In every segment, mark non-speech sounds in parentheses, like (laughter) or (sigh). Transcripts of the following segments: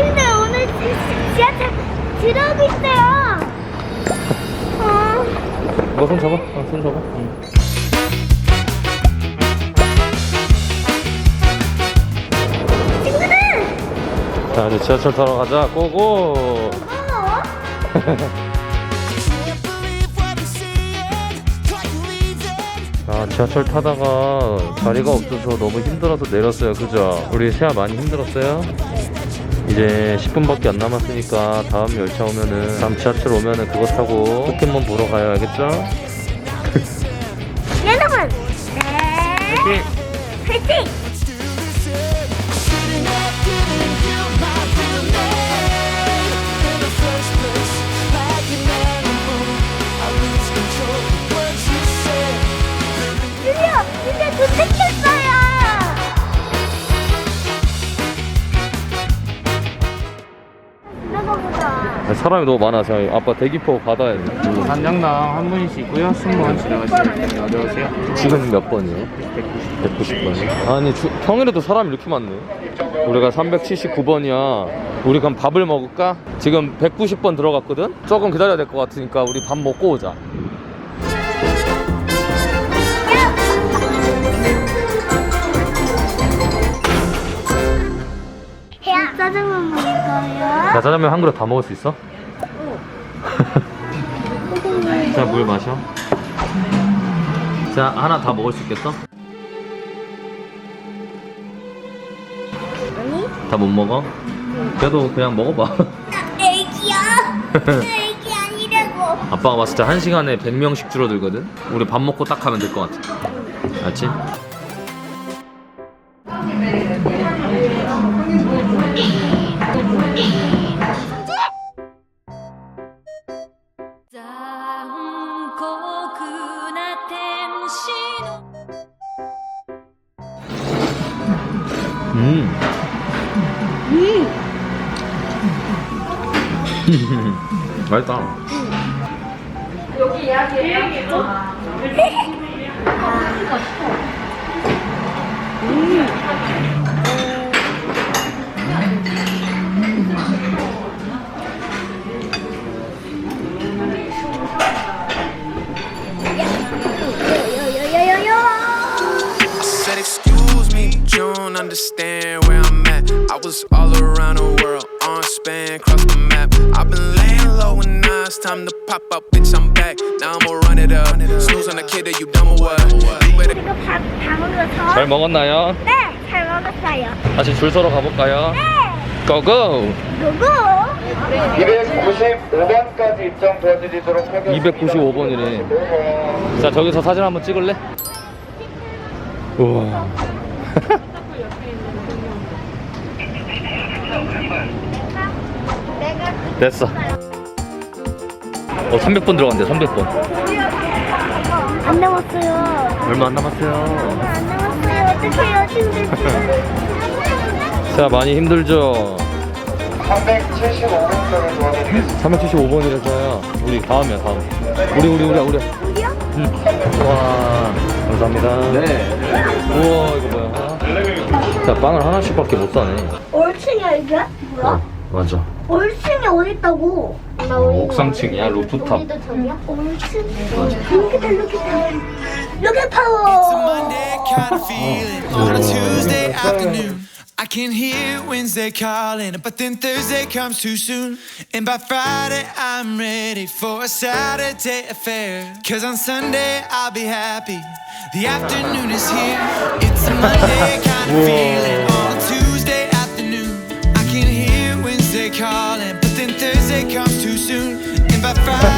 친구들 오늘 지- 지하철 들어오고 있어요. 어, 너손 잡아. 어, 손 잡아. 응. 친구들! 자, 이제 지하철 타러 가자. 고고. 어? 아, 지하철 타다가 자리가 없어서 너무 힘들어서 내렸어요. 그죠? 우리 세아 많이 힘들었어요? 이제 10분밖에 안 남았으니까 다음 열차 오면은 다음 지하철 오면은 그거 타고 포켓몬 보러 가요. 알겠죠? 여러분! 네! 화이팅! 드디어 사람이 너무 많아서 아빠 대기표 받아야 돼. 단장당 한 있고요. 승무원 지나가시면 됩니다. 어디 오세요? 지금 몇 번이에요? 190번. 아니 주, 평일에도 사람이 이렇게 많네. 우리가 379번이야. 우리 그럼 밥을 먹을까? 지금 190번 들어갔거든. 조금 기다려야 될 것 같으니까 우리 밥 먹고 오자. 짜장면 먹을 거예요? 자 짜장면 한 그릇 다 먹을 수 있어? (laughs) 자 물 마셔. 자 하나 다 먹을 수 있겠어? 아니? 다 못 먹어? 그래도 그냥 먹어봐. 애기야. (laughs) 애기 아니라고. 아빠가 봤을 때 한 시간에 100명씩 줄어들거든. 우리 밥 먹고 딱 하면 될 것 같아. 알지? (laughs) 맛있다. 요요요요요. Time to pop up, bitch. I'm back. Now I'ma run it up. Snooze on the kid that you dumb or what? You better 이거 밥 다 먹어서. 잘 먹었나요? 네, 잘 먹었어요. 다시 줄 서러 가볼까요? 네, 고고! 누구? 295번까지 입장 도와드리도록 하겠습니다. 295번이래. 자, 저기서 사진 한번 찍을래? 우와. 내가 됐어. 어, 300번 들어간대, 300번. 안 남았어요. 얼마 안 남았어요. 안 남았어요. 어떡해요, 친구들. (laughs) 자, 많이 힘들죠? 375번까지 도와드리겠습니다. 375번이라서요. 우리 다음이야, 다음. 우리, 우리, 우리, 우리. 우리요? 응. 와, 감사합니다. 네. 우와, 이거 뭐야. 자, 빵을 하나씩밖에 못 사네. 올층이야, 이게? 뭐야? 어, 맞아. 올층이 어딨다고? 나 어, 옥상층이야, 루프탑. 우리도 저기야? 올층? 여기다, 여기다. 여기 파워! Monday kind of feeling on a Tuesday afternoon. I can hear Wednesday calling, but then Thursday comes too soon. And by Friday, I'm ready for a Saturday affair. Cause on Sunday, I'll be happy. The afternoon is here. It's a Monday kind of feeling on a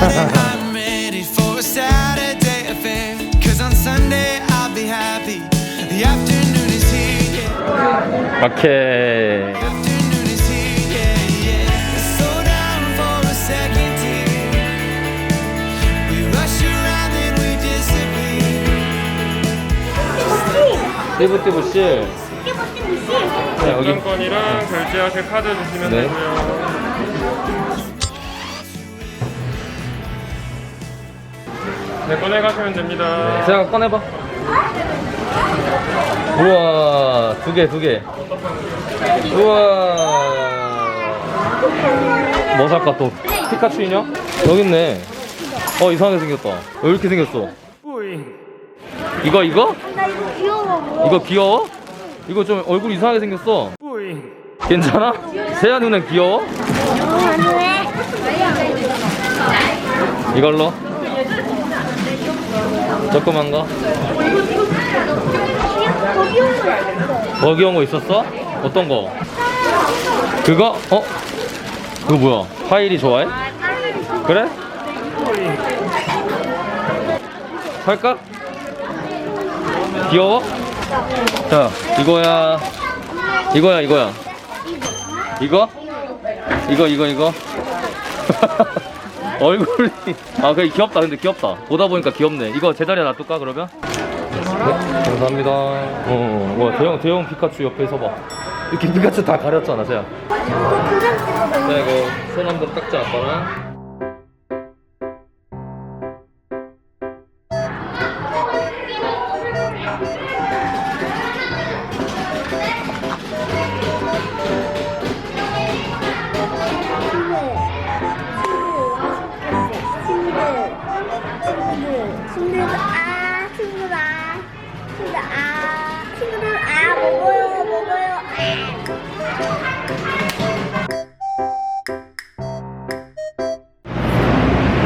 I'm ready for a Saturday affair. Cause on Sunday, I'll be happy. The afternoon is here. Yeah. 오케이. Afternoon is here, yeah, yeah. Slow down for a second here. We rush around and we disappear. 띠부띠부 씨. 이게 멋진 미씨. 자, 여기. 입장권이랑 결제하실 카드 주시면 네. 되고요. 네, 꺼내 가시면 됩니다. 세아가 꺼내봐. 우와, 두 개, 두 개. 우와. 뭐 살까 또? 피카츄 인형? 여기 있네. 어 이상하게 생겼다. 왜 이렇게 생겼어? 이거 이거? 나 이거 귀여워. 이거 귀여워? 이거 좀 얼굴 이상하게 생겼어. 괜찮아? 세아 눈엔 귀여워? 안돼. 이걸로? 조그만 거? 더 귀여운 거 있어. 더 귀여운 거 있었어? 어떤 거? 그거? 어? 그거 뭐야? 파일이 좋아해? 그래? 살까? 귀여워? 자, 이거야. 이거야, 이거야. 이거? 이거, 이거, 이거. (laughs) 얼굴이. 아, 그래, 귀엽다. 근데 귀엽다. 보다 보니까 귀엽네. 이거 제자리에 놔둘까, 그러면? 네, 감사합니다. 어, 와, 대형, 대형 피카츄 옆에 서봐. 이렇게 피카츄 다 가렸잖아, 세야. 자, 이거 손 한번 닦자, 아빠랑. 친구들 아 친구들 아 친구들 아 친구들 아 먹어요 먹어요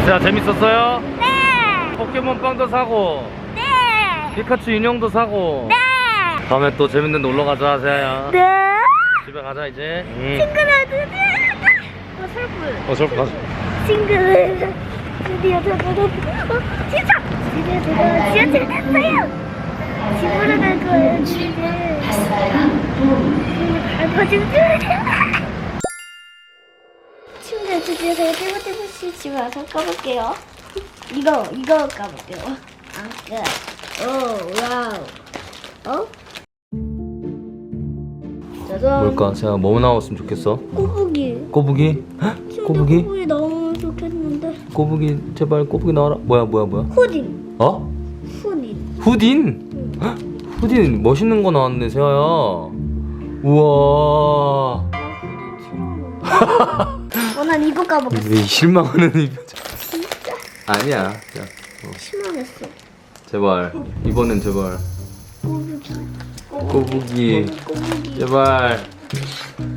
자, 재밌었어요? 네 포켓몬 빵도 사고, 네. 피카츄 인형도 사고. 다음에 또 재밌는 데 놀러 가자, 세아야. 네. 집에 가자, 이제. 응. 친구들 드디어 어 슬픈 어, 저 가자. 친구들 드디어 저도 어 진짜 드디어 제가 지하철 탔어요 집으로 갈 거예요 집에 알파진 친구들 드디어 제가 떼부떼부씨 집에 와서 까볼게요 이거 이거 까볼게요 아까 오 와우 어? 짜잔 뭘까? 세아, 뭐 나왔으면 좋겠어? 꼬부기 꼬부기? 헉, 친구들 꼬부기? 꼬부기 너무 좋겠는데 꼬부기, 제발 꼬부기 나와라. 뭐야, 뭐야, 뭐야? 후딘 어? 후딘 후딘? 헉, 후딘 멋있는 거 나왔네, 세아야. 우와. 어, 난 이거 까먹었어. 왜 실망하는 이 표정. 아니야. 자, 실망했어. 제발. 이번엔 제발. 꼬부기. 꼬부기. 제발.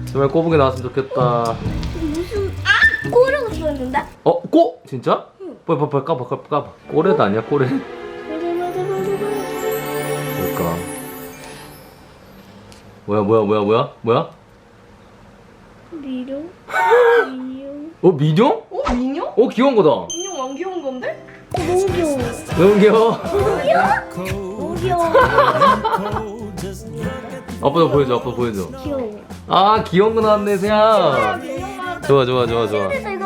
제발 꼬부기 나왔으면 좋겠다. 무슨, 아! 꼬라고 들었는데? 어, 꼬? 진짜? 빨리 빨리 빨리 까봐, 까봐, 까봐. 꼬레도 아니야, 꼬레. 뭘까? 뭐야, 뭐야, 뭐야, 뭐야? 뭐야? 미룡? 미룡? 어, 민용? 어? 민요? 어, 귀여운 거다. 민요 안 귀여운 건데? 어, 너무 귀여워. 너무 귀여워. 너무 귀여워. 아빠도 보여줘, 아빠 보여줘. 귀여워. 아, 귀여운 거 나왔네, 세야. 좋아, 좋아, 좋아, 좋아. 침대에서 이거.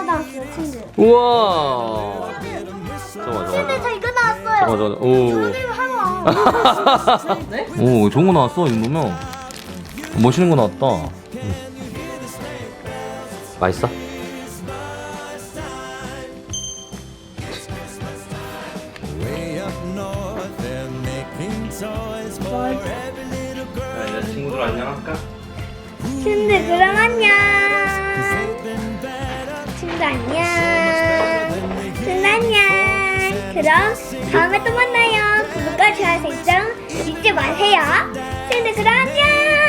우와. 잠깐만, 잠깐만. 이거 나왔어요. 잠깐만, 잠깐만. 오. 하나. (laughs) 오, 좋은 거 나왔어, 이 정도면. 멋있는 거 나왔다. 응. 맛있어? 친구들 안녕할까? 침대 그럼 안녕. 침대 안녕. 그럼 다음에 또 만나요. 구독과 좋아요 설정 잊지 마세요. 그럼 안녕.